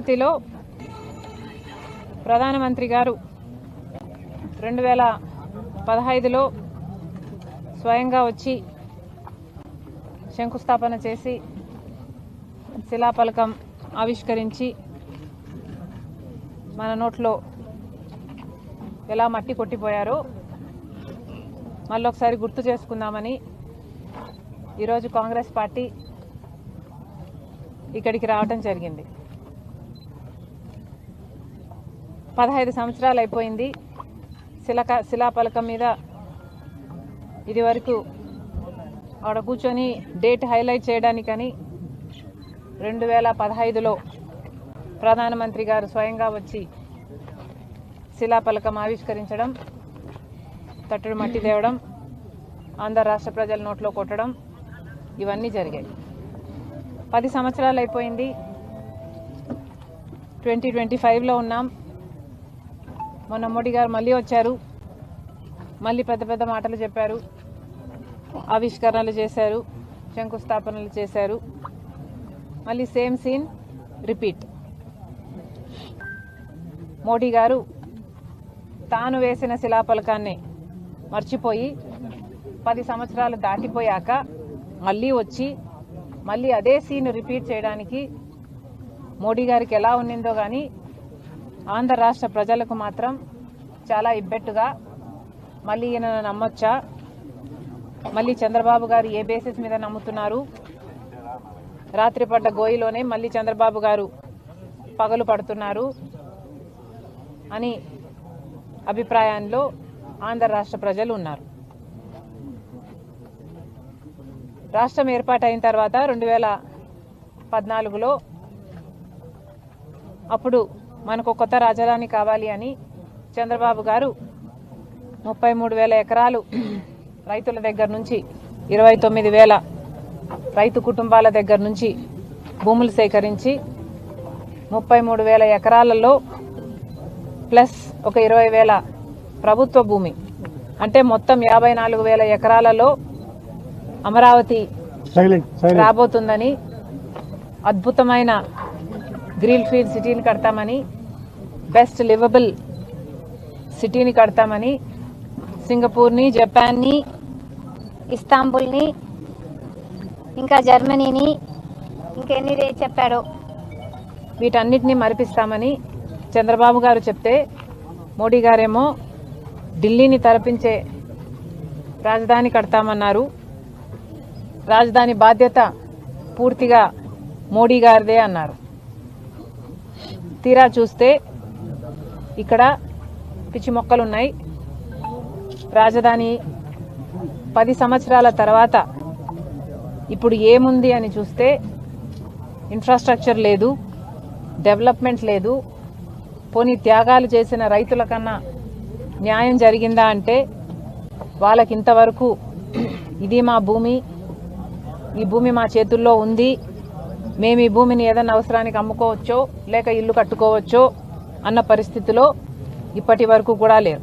అమరావతిలో ప్రధానమంత్రి గారు రెండు వేల పదహైదులో స్వయంగా వచ్చి శంకుస్థాపన చేసి శిలాఫలకం ఆవిష్కరించి మన నోట్లో ఎలా మట్టి కొట్టిపోయారో మళ్ళీ ఒకసారి గుర్తు చేసుకుందామని ఈరోజు కాంగ్రెస్ పార్టీ ఇక్కడికి రావటం జరిగింది. పదహైదు సంవత్సరాలు అయిపోయింది. శిలక శిలాపలకం మీద ఇది వరకు ఆడ కూర్చొని డేట్ హైలైట్ చేయడానికని రెండు వేల పదహైదులో ప్రధానమంత్రి గారు స్వయంగా వచ్చి శిలాఫలకం ఆవిష్కరించడం తట్టుడు మట్టి తేవడం ఆంధ్ర రాష్ట్ర ప్రజల నోట్లో కొట్టడం ఇవన్నీ జరిగాయి. పది సంవత్సరాలు అయిపోయింది. ట్వంటీ ట్వంటీ ఫైవ్లో ఉన్నాం. మొన్న మోడీ గారు మళ్ళీ వచ్చారు. మళ్ళీ పెద్ద పెద్ద మాటలు చెప్పారు. ఆవిష్కరణలు చేశారు. శంకుస్థాపనలు చేశారు. మళ్ళీ సేమ్ సీన్ రిపీట్. మోడీ గారు తాను వేసిన శిలాఫలకాన్ని మర్చిపోయి పది సంవత్సరాలు దాటిపోయాక మళ్ళీ వచ్చి మళ్ళీ అదే సీన్ రిపీట్ చేయడానికి మోడీ గారికి ఎలా ఉన్నిందో కానీ ఆంధ్ర రాష్ట్ర ప్రజలకు మాత్రం చాలా ఇబ్బెట్టుగా మళ్ళీ ఈయన నమ్మొచ్చా? మళ్ళీ చంద్రబాబు గారు ఏ బేసిస్ మీద నమ్ముతున్నారు? రాత్రి పడ్డ గోయిలోనే మళ్ళీ చంద్రబాబు గారు పగలు పడుతున్నారు అని అభిప్రాయంలో ఆంధ్ర రాష్ట్ర ప్రజలు ఉన్నారు. రాష్ట్రం ఏర్పాటైన తర్వాత రెండు వేల పద్నాలుగులో అప్పుడు మనకు కొత్త రాజధాని కావాలి అని చంద్రబాబు గారు ముప్పై మూడు వేల ఎకరాలు రైతుల దగ్గర నుంచి ఇరవై తొమ్మిది వేల రైతు కుటుంబాల దగ్గర నుంచి భూములు సేకరించి ముప్పై మూడు వేల ఎకరాలలో ప్లస్ ఒక ఇరవై వేల ప్రభుత్వ భూమి. అంటే మొత్తం యాభై నాలుగు వేల ఎకరాలలో అమరావతి రాబోతుందని అద్భుతమైన గ్రీన్ ఫీల్డ్ సిటీని కడతామని బెస్ట్ లివబుల్ సిటీని కడతామని సింగపూర్ని జపాన్ని ఇస్తాంబుల్ని ఇంకా జర్మనీని ఇంకెన్ని రే- చెప్పాడో. వీటన్నిటిని మరిపిస్తామని చంద్రబాబు గారు చెప్తే మోడీ గారేమో ఢిల్లీని తరపించే రాజధాని కడతామన్నారు. రాజధాని బాధ్యత పూర్తిగా మోడీ గారిదే అన్నారు. తీరా చూస్తే ఇక్కడ పిచ్చి మొక్కలు ఉన్నాయి రాజధాని పది సంవత్సరాల తర్వాత ఇప్పుడు ఏముంది అని చూస్తే ఇన్ఫ్రాస్ట్రక్చర్ లేదు డెవలప్మెంట్ లేదు. పోనీ త్యాగాలు చేసిన రైతుల కన్నా న్యాయం జరిగిందా అంటే వాళ్ళకి ఇంతవరకు ఇది మా భూమి ఈ భూమి మా చేతుల్లో ఉంది. మేము ఈ భూమిని ఏదైనా అవసరానికి అమ్ముకోవచ్చో లేక ఇల్లు కట్టుకోవచ్చో అన్న పరిస్థితిలో ఇప్పటి వరకు కూడా లేరు.